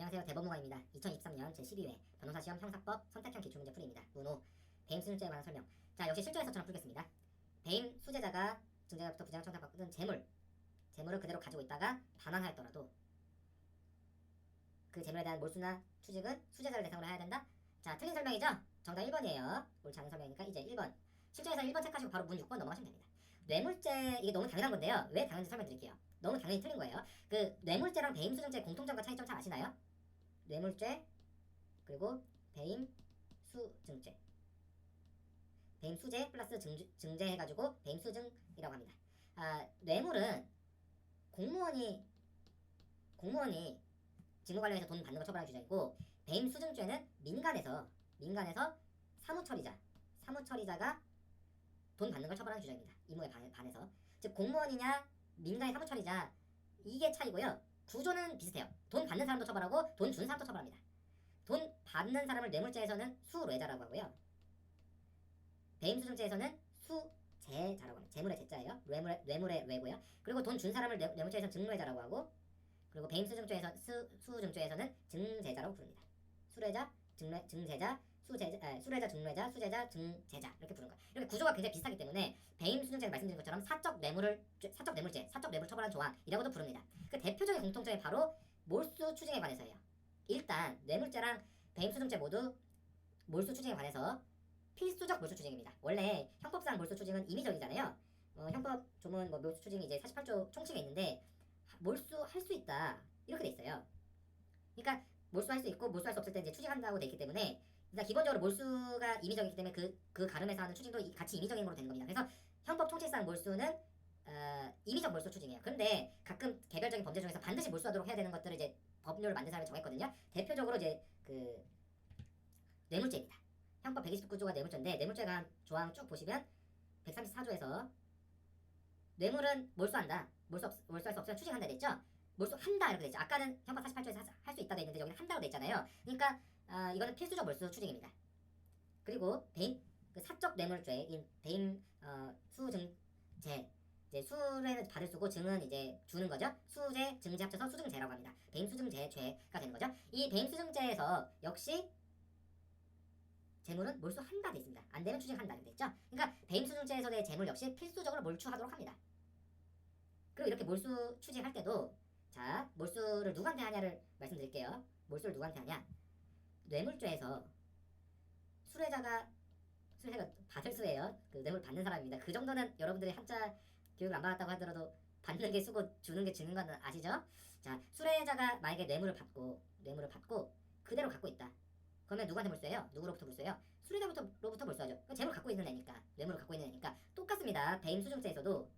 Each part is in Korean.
안녕하세요 대법무관입니다. 2023년 제12회 변호사 시험 형사법 선택형 기출문제 풀이입니다. 문호 배임 수증죄에 관한 설명. 자 역시 실전에서처럼 풀겠습니다. 배임 수재자가 증자자부터 부정 청탁받은 재물 재물을 그대로 가지고 있다가 반환하였더라도 그 재물에 대한 몰수나 취직은 수재자를 대상으로 해야 된다. 자 틀린 설명이죠? 정답 1번이에요. 옳지 않은 설명이니까 이제 1번. 실전에서 1번 체크하시고 바로 문 6번 넘어가시면 됩니다. 뇌물죄 이게 너무 당연한 건데요. 왜 당연한지 설명드릴게요. 너무 당연히 틀린 거예요. 그 뇌물죄랑 배임수증죄 공통점과 차이점 잘 아시나요? 뇌물죄 그리고 배임 수증죄 배임수재 플러스 증, 증제 해가지고 배임 수증이라고 합니다. 아, 뇌물은 공무원이 공무원이 직무 관련해서 돈 받는 걸 처벌하는 규정이고 배임 수증죄는 민간에서 민간에서 사무 처리자 사무 처리자가 돈 받는 걸 처벌하는 규정입니다. 임무에 반- 반해서 즉 공무원이냐 민간의 사무 처리자 이게 차이고요. 구조는 비슷해요. 돈 받는 사람도 처벌하고 돈 준 사람도 처벌합니다. 돈 받는 사람을 뇌물죄에서는 수뢰자라고 하고요. 배임수증죄에서는 수재자라고 합니다. 재물의 재자예요. 뇌물의 뇌물의 뇌고요. 그리고 돈 준 사람을 뇌, 뇌물죄에서는 증뢰자라고 하고 그리고 배임수증죄에서 수, 수증죄에서는 증제자라고 부릅니다. 수뢰자, 증뢰, 증제자, 수제자, 아, 수뢰자, 증뢰자, 수제자, 증제자 이렇게 부르는 거예요. 이렇게 구조가 굉장히 비슷하기 때문에 배임 수증죄는 말씀드린 것처럼 사적 뇌물을 사적 뇌물죄, 사적 뇌물 처벌한 조항이라고도 부릅니다. 그 대표적인 공통점이 바로 몰수 추징에 관해서예요. 일단 뇌물죄랑 배임 수증죄 모두 몰수 추징에 관해서 필수적 몰수 추징입니다. 원래 형법상 몰수 추징은 임의적이잖아요. 어, 형법 조문 뭐 몰수 추징이 이제 48조 총칙에 있는데 하- 몰수할 수 있다 이렇게 돼 있어요. 그러니까 몰수할 수 있고 몰수할 수 없을 때 이제 추징한다고 돼 있기 때문에 일단 기본적으로 몰수가 임의적이기 때문에 그, 그 가름에서 하는 추징도 이- 같이 임의적인 걸로 되는 겁니다. 그래서 형법 총칙상 몰수는 어, 임의적 몰수 추징이에요. 그런데 가끔 개별적인 범죄 중에서 반드시 몰수하도록 해야 되는 것들을 이제 법률을 만든 사람이 정했거든요. 대표적으로 이제 그 뇌물죄입니다. 형법 129조가 뇌물죄인데 뇌물죄에 관한 조항 쭉 보시면 134조에서 뇌물은 몰수한다. 몰수 없, 몰수할 수 없으면 추징한다 됐죠? 몰수한다 이렇게 됐죠. 아까는 형법 48조에서 할 수 있다 돼 있는데 여기는 한다고 돼 있잖아요. 그러니까 아, 이거는 필수적 몰수 추징입니다. 그리고 배임 그 사적 뇌물죄인 배임 어, 수증제 이제 수를 받을 수고 증은 이제 주는 거죠. 수재 증제 합쳐서 수증제라고 합니다. 배임 수증제 죄가 되는 거죠. 이 배임 수증제에서 역시 재물은 몰수한다 돼 있습니다. 안 되면 추징한다 돼 있죠. 그러니까 배임 수증제에서의 재물 역시 필수적으로 몰수하도록 합니다. 그리고 이렇게 몰수 추징할 때도 자 몰수를 누구한테 하냐를 말씀드릴게요. 몰수를 누구한테 하냐? 뇌물죄에서 수뢰자가 수뢰자가 받을 수예요. 그 뇌물 받는 사람입니다. 그 정도는 여러분들이 한자 교육을 안 받았다고 하더라도 받는 게 수고 주는 게 주는 건 아시죠? 자 수뢰자가 만약에 뇌물을 받고 뇌물을 받고 그대로 갖고 있다. 그러면 누구한테 몰수해요? 누구로부터 몰수해요? 수뢰자부터로부터 몰수하죠. 그 재물 갖고 있는 애니까 뇌물을 갖고 있는 애니까 똑같습니다. 배임 수증죄에서도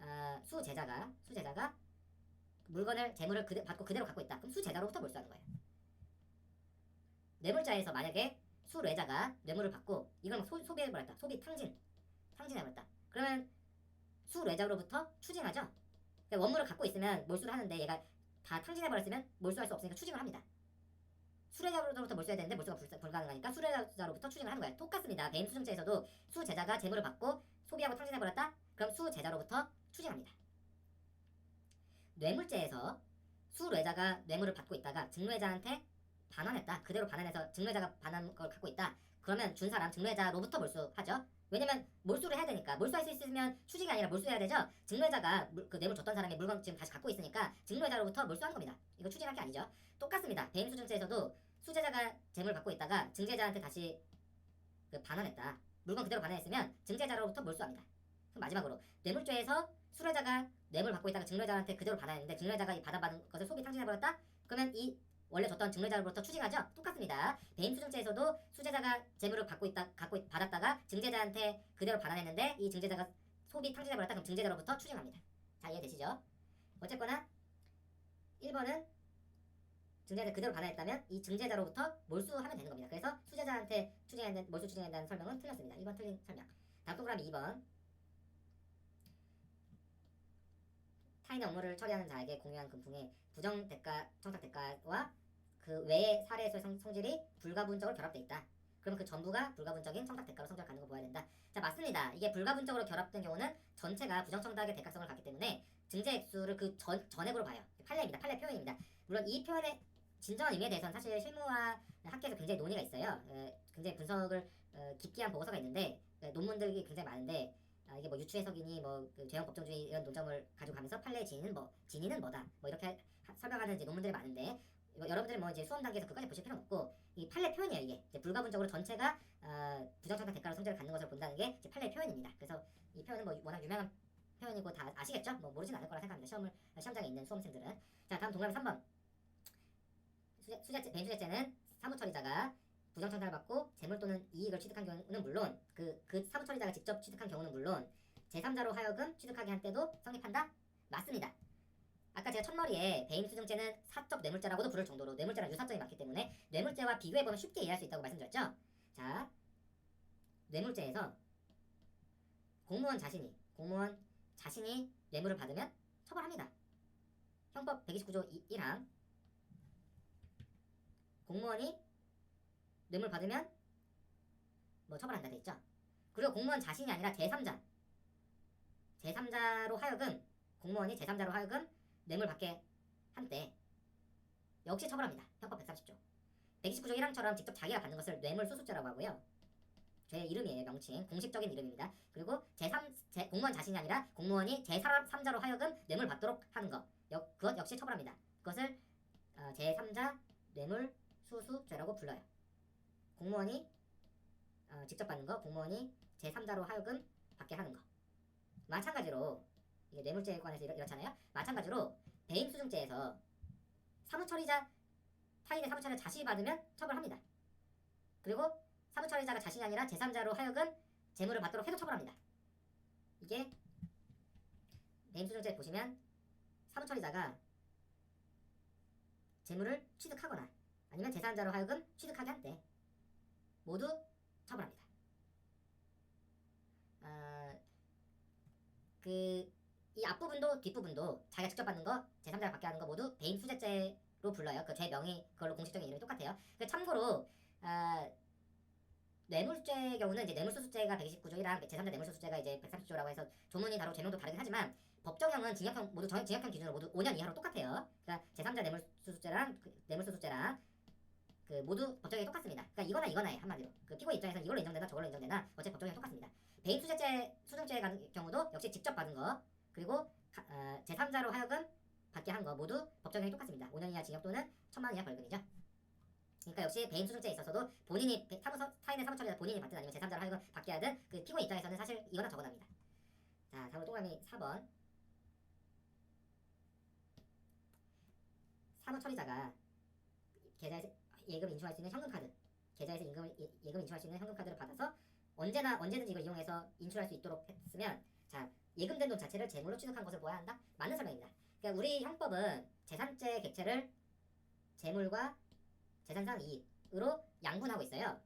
아, 수제자가 수제자가 물건을 재물을 그대, 받고 그대로 갖고 있다. 그럼 수제자로부터 몰수하는 거예요. 뇌물자에서 만약에 수뢰자가 뇌물을 받고 이걸 막 소, 소비해버렸다. 소비 탕진 탕진해버렸다. 그러면 수뢰자로부터 추징하죠. 그러니까 원물을 갖고 있으면 몰수를 하는데 얘가 다 탕진해버렸으면 몰수할 수 없으니까 추징을 합니다. 수뢰자로부터 몰수해야 되는데 몰수가 불, 불가능하니까 수뢰자로부터 추징을 하는 거예요. 똑같습니다. 배임 수증죄에서도 수제자가 재물을 받고 소비하고 탕진해버렸다. 그럼 수제자로부터 추징합니다. 뇌물죄에서 수뢰자가 뇌물을 받고 있다가 증뢰자한테 반환했다. 그대로 반환해서 증뢰자가 반환 걸 갖고 있다. 그러면 준 사람 증뢰자로부터 몰수하죠. 왜냐면 몰수를 해야 되니까 몰수할 수 있으면 추징이 아니라 몰수해야 되죠. 증뢰자가 물- 그 뇌물 줬던 사람의 물건 지금 다시 갖고 있으니까 증뢰자로부터 몰수하는 겁니다. 이거 추징할 게 아니죠. 똑같습니다. 배임 수증죄에서도 수제자가 재물 받고 있다가 증제자한테 다시 그 반환했다. 물건 그대로 반환했으면 증제자로부터 몰수합니다. 그럼 마지막으로 뇌물죄에서 수뢰자가 뇌물 받고 있다가 증뢰자한테 그대로 받아냈는데 증뢰자가 이 받아받은 것을 소비 탕진해버렸다? 그러면 이 원래 줬던 증뢰자로부터 추징하죠? 똑같습니다. 배임 수증죄에서도 수제자가 재물을 받고 있다 갖고 있- 받았다가 증제자한테 그대로 받아냈는데 이 증제자가 소비 탕진해 버렸다 그럼 증제자로부터 추징합니다. 자 이해되시죠? 어쨌거나 1번은 증제자 그대로 받아냈다면 이 증제자로부터 몰수하면 되는 겁니다. 그래서 수제자한테 추징한다는 몰수 추징한다는 설명은 틀렸습니다. 1번 틀린 설명. 다음 동그라미 2번 타인의 업무를 처리하는 자에게 공유한 금품의 부정 대가, 청탁 대가와 그 외의 사례에서의 성, 성질이 불가분적으로 결합돼 있다. 그럼 그 전부가 불가분적인 청탁 대가로 성질 가는 거 보아야 된다. 자 맞습니다. 이게 불가분적으로 결합된 경우는 전체가 부정청탁의 대가성을 갖기 때문에 증제 액수를 그 전, 전액으로 봐요. 판례입니다. 판례 표현입니다. 물론 이 표현의 진정한 의미에 대해서는 사실 실무와 학계에서 굉장히 논의가 있어요. 에, 굉장히 분석을 어, 깊게 한 보고서가 있는데 에, 논문들이 굉장히 많은데 아, 이게 뭐 유추 해석이니 뭐그 죄형 법정주의 이런 논점을 가지고 가면서 판례의 진위는 뭐 진위는 뭐다 뭐 이렇게 하- 설명하는 이제 논문들이 많은데 이거 여러분들이 뭐 이제 수험 단계에서 그까지 보실 필요는 없고 이 판례 표현이에요 이게 이제 불가분적으로 전체가 어, 부정청탁 대가로 성질을 갖는 것을 본다는 게 이제 판례 표현입니다. 그래서 이 표현은 뭐 워낙 유명한 표현이고 다 아시겠죠? 뭐 모르진 않을 거라 생각합니다. 시험을 시험장에 있는 수험생들은 자 다음 동그라미 3번 수재, 수재죄, 배임수재죄는 사무처리자가 부정청탁을 받고 재물 또는 이익을 취득한 경우는 물론 그, 그 사무처리자가 직접 취득한 경우는 물론 제3자로 하여금 취득하게 한 때도 성립한다? 맞습니다. 아까 제가 첫머리에 배임 수증죄는 사적 뇌물죄라고도 부를 정도로 뇌물죄랑 유사점이 많기 때문에 뇌물죄와 비교해보면 쉽게 이해할 수 있다고 말씀드렸죠? 자, 뇌물죄에서 공무원 자신이 공무원 자신이 뇌물을 받으면 처벌합니다. 형법 129조 1항 공무원이 뇌물 받으면 뭐 처벌한다 돼 있죠. 그리고 공무원 자신이 아니라 제3자 제3자로 하여금 공무원이 제3자로 하여금 뇌물 받게 한때 역시 처벌합니다. 형법 130조 129조 1항처럼 직접 자기가 받는 것을 뇌물 수수죄라고 하고요. 죄의 이름이에요, 명칭. 공식적인 이름입니다. 그리고 제3 제, 공무원 자신이 아니라 공무원이 제3자로 하여금 뇌물 받도록 하는 것. 역, 그것 역시 처벌합니다. 그것을 어, 제3자 뇌물 수수죄라고 불러요. 공무원이 어, 직접 받는 거, 공무원이 제3자로 하여금 받게 하는 거. 마찬가지로 이게 뇌물죄에 관해서 이렇, 이렇 잖아요. 마찬가지로 배임수증죄에서 사무처리자 타인의 사무처리를 자신이 받으면 처벌합니다. 그리고 사무처리자가 자신이 아니라 제3자로 하여금 재물을 받도록 해도 처벌합니다. 이게 배임수증죄 보시면 사무처리자가 재물을 취득하거나 아니면 제3자로 하여금 취득하게 한 때 모두 처벌합니다. 아, 그 이 앞부분도 뒷부분도 자기가 직접 받는 거 제3자가 받게 하는 거 모두 배임 수재죄로 불러요. 그 죄 명의 그걸로 공식적인 이름이 똑같아요. 그 참고로 아, 뇌물죄 경우는 이제 뇌물수수죄가 129조 1항, 제3자 뇌물수수죄가 이제 130조라고 해서 조문이 다르고 죄명도 다르긴 하지만 법정형은 징역형 모두 정, 징역형 기준으로 모두 5년 이하로 똑같아요. 그러니까 제3자 뇌물수수죄랑 그 뇌물수수죄랑 그 모두 법정형이 똑같습니다. 그러니까 이거나 이거나에 한마디로 그 피고 입장에서 이걸로 인정되나 저걸로 인정되나 어차피 법정형이 똑같습니다. 배임 수재죄 수증죄 같은 경우도 역시 직접 받은 거 그리고 가, 어, 제3자로 하여금 받게 한 거 모두 법정형이 똑같습니다. 5년 이하 징역 또는 1천만 원 이하 벌금이죠. 그러니까 역시 배임 수증죄에 있어서도 본인이 배- 사무소 타인의 사무처리자 본인이 받든 아니면 제3자로 하여금 받게 하든 그 피고 입장에서는 사실 이거나 저거나입니다. 자, 다음으로 동그라미 4번. 사무 처리자가 계좌에서 예금 인출할 수 있는 현금 카드, 계좌에서 임금 예- 예금 인출할 수 있는 현금 카드를 받아서 언제나 언제든지 이걸 이용해서 인출할 수 있도록 했으면 자 예금된 돈 자체를 재물로 취득한 것을 보아야 한다. 맞는 설명입니다. 그러니까 우리 형법은 재산죄 객체를 재물과 재산상 이익으로 양분하고 있어요.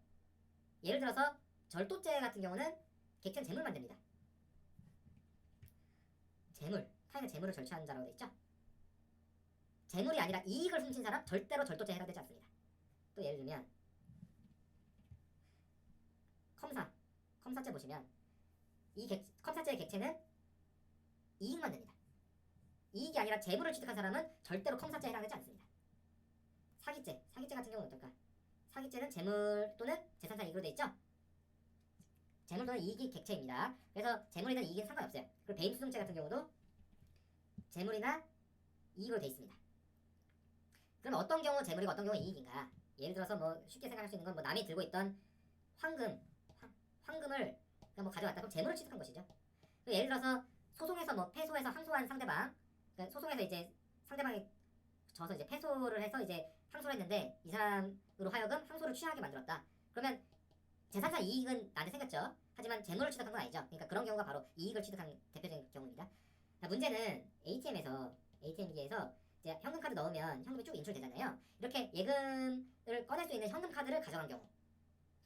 예를 들어서 절도죄 같은 경우는 객체는 재물만 됩니다. 재물, 타인의 재물을 절취한 자라고 돼 있죠. 재물이 아니라 이익을 훔친 사람 절대로 절도죄에 해당되지 않습니다. 또 예를 들면 컴사, 컴사죄 보시면 이 객, 컴사죄의 객체는 이익만 됩니다. 이익이 아니라 재물을 취득한 사람은 절대로 컴사죄에 해당되지 않습니다. 사기죄, 사기죄 같은 경우는 어떨까? 사기죄는 재물 또는 재산상 이익으로 돼 있죠? 재물 또는 이익이 객체입니다. 그래서 재물이든 이익은 상관없어요. 그리고 배임수증죄 같은 경우도 재물이나 이익으로 돼 있습니다. 그럼 어떤 경우 재물이고 어떤 경우 이익인가? 예를 들어서 뭐 쉽게 생각할 수 있는 건 뭐 남이 들고 있던 황금, 황, 그냥 뭐 가져갔다 그럼 재물을 취득한 것이죠. 예를 들어서 소송에서 뭐 패소해서 항소한 상대방, 그러니까 소송에서 이제 상대방이 져서 이제 패소를 해서 이제 항소를 했는데 이 사람으로 하여금 항소를 취하게 만들었다. 그러면 재산상 이익은 나한테 생겼죠. 하지만 재물을 취득한 건 아니죠. 그러니까 그런 경우가 바로 이익을 취득한 대표적인 경우입니다. 자, 문제는 ATM에서 ATM 기에서 이제 현금 카드 넣으면 현금이 쭉 인출되잖아요. 이렇게 예금을 꺼낼 수 있는 현금 카드를 가져간 경우.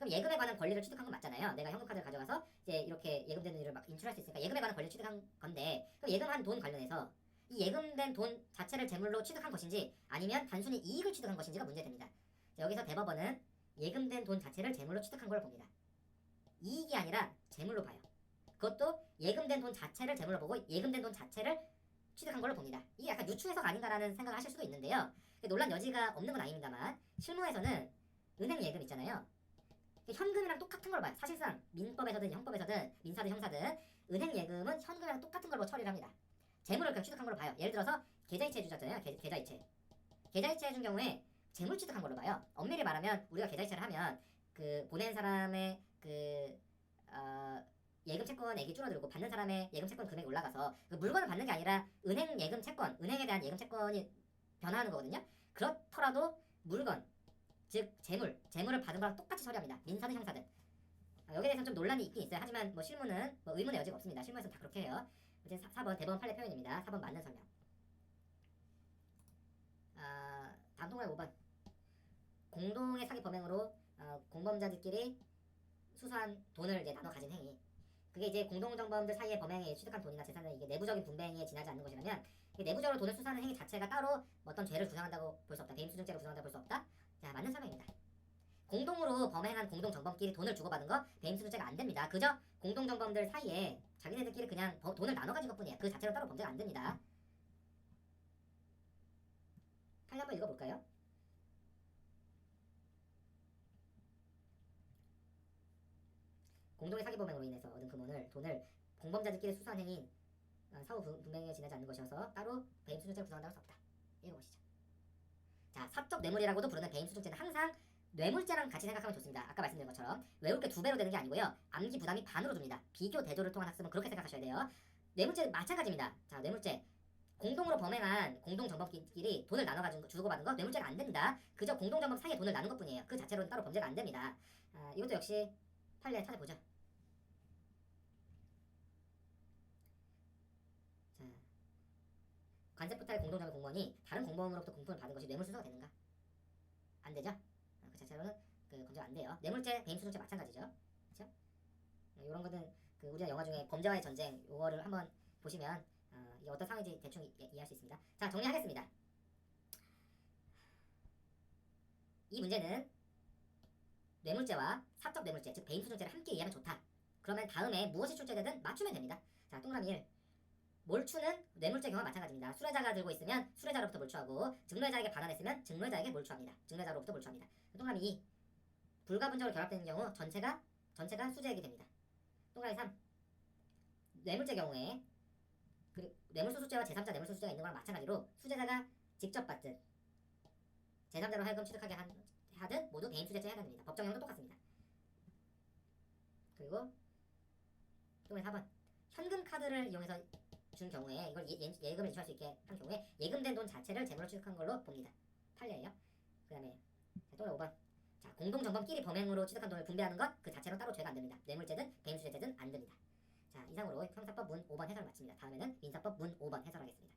그럼 예금에 관한 권리를 취득한 건 맞잖아요. 내가 현금 카드를 가져가서 이제 이렇게 예금된 돈을 막 인출할 수 있으니까 예금에 관한 권리를 취득한 건데 그럼 예금한 돈 관련해서 이 예금된 돈 자체를 재물로 취득한 것인지 아니면 단순히 이익을 취득한 것인지가 문제됩니다. 자, 여기서 대법원은 예금된 돈 자체를 재물로 취득한 걸 봅니다. 이익이 아니라 재물로 봐요. 그것도 예금된 돈 자체를 재물로 보고 예금된 돈 자체를 취득한 걸로 봅니다. 이게 약간 유추해석 아닌가라는 생각을 하실 수도 있는데요. 논란 여지가 없는 건 아닙니다만 실무에서는 은행 예금 있잖아요. 현금이랑 똑같은 걸 봐요. 사실상 민법에서든 형법에서든 민사든 형사든 은행 예금은 현금이랑 똑같은 걸로 처리를 합니다. 재물을 그냥 취득한 걸로 봐요. 예를 들어서 계좌이체 해주셨잖아요. 계, 계좌이체. 계좌이체 해준 경우에 재물 취득한 걸로 봐요. 엄밀히 말하면 우리가 계좌이체를 하면 그 보낸 사람의 그 어, 예금 채권액이 줄어들고 받는 사람의 예금 채권 금액이 올라가서 그 물건을 받는 게 아니라 은행 예금 채권, 은행에 대한 예금 채권이 변화하는 거거든요. 그렇더라도 물건, 즉 재물, 재물을 받은 거랑 똑같이 처리합니다. 민사든 형사든. 아, 여기에 대해서는 좀 논란이 있긴 있어요. 하지만 뭐 실무는 뭐 의문의 여지가 없습니다. 실무에서는 다 그렇게 해요. 이제 4 번 대법원 판례 표현입니다. 4번 맞는 설명. 아, 다음 동그라미 5번. 공동의 사기 범행으로 어, 공범자들끼리 수수한 돈을 이제 나눠 가진 행위. 그게 이제 공동정범들 사이의 범행에 취득한 돈이나 재산은 이게 내부적인 분배행위에 지나지 않는 것이라면 내부적으로 돈을 수수하는 행위 자체가 따로 어떤 죄를 구성한다고 볼 수 없다. 배임수증죄로 구성한다고 볼 수 없다. 자, 맞는 설명입니다. 공동으로 범행한 공동정범끼리 돈을 주고받은 거 배임수증죄가 안 됩니다. 그저 공동정범들 사이에 자기네들끼리 그냥 버- 돈을 나눠 가진 것뿐이에요. 그 자체로 따로 범죄가 안 됩니다. 판례 한번 읽어볼까요? 공동의 사기 범행으로 인해서 얻은 금원을 돈을 공범자들끼리 수수한 행위인 어, 사후 분- 분배에 지나지 않는 것이어서 따로 배임수증죄를 구성한다고 없다. 읽어보시죠. 자, 사적 뇌물이라고도 부르는 배임 수증죄는 항상 뇌물죄랑 같이 생각하면 좋습니다. 아까 말씀드린 것처럼 외울 게 두 배로 되는 게 아니고요. 암기 부담이 반으로 줍니다. 비교 대조를 통한 학습은 그렇게 생각하셔야 돼요. 뇌물죄 마찬가지입니다. 자, 뇌물죄 공동으로 범행한 공동 정범끼리 돈을 나눠 가지고 주고받은 거 뇌물죄가 안 됩니다. 그저 공동 정범 사이에 돈을 나눈 것뿐이에요. 그 자체로는 따로 범죄가 안 됩니다. 아, 이것도 역시 판례 찾아보죠. 자, 관세포탈 공동정범 공무원이 다른 공무원으로부터 공품을 받은 것이 뇌물수수가 되는가? 안 되죠? 아, 그 자체로는 그 검증 안 돼요. 뇌물죄, 배임수증죄 마찬가지죠. 그렇죠? 이런 거는 그 우리가 영화 중에 범죄와의 전쟁 요거를 한번 보시면 어, 이게 어떤 상황인지 대충 이, 이해할 수 있습니다. 자 정리하겠습니다. 이 문제는 뇌물죄와 사적 뇌물죄, 즉 배임수증죄를 함께 이해하면 좋다. 그러면 다음에 무엇이 출제되든 맞추면 됩니다. 자 동그라미 1. 몰추는 뇌물죄 경우와 마찬가지입니다. 수뢰자가 들고 있으면 수뢰자로부터 몰추하고 증뢰자에게 반환했으면 증뢰자에게 몰추합니다. 증뢰자로부터 몰추합니다. 동그라미 2. 불가분적으로 결합되는 경우 전체가 전체가 수재액이 됩니다. 동그라미 3. 뇌물죄 경우에 그리고 뇌물소수죄와 제3자 뇌물소수죄가 있는 거랑 마찬가지로 수재자가 직접 받든 제3자로 하여금 취득하게 한, 하든 모두 배임수재죄 해당됩니다. 법정형도 똑같습니다. 그리고 또 4번 현금 카드를 이용해서 준 경우에 이걸 예, 예, 예금을 인출할 수 있게 한 경우에 예금된 돈 자체를 재물로 취득한 걸로 봅니다. 판례예요. 그 다음에 또 5번 자 공동정범끼리 범행으로 취득한 돈을 분배하는 것 그 자체로 따로 죄가 안 됩니다. 뇌물죄든 배임수재죄든 안 됩니다. 자 이상으로 형사법 문 5번 해설을 마칩니다. 다음에는 민사법 문 5번 해설하겠습니다.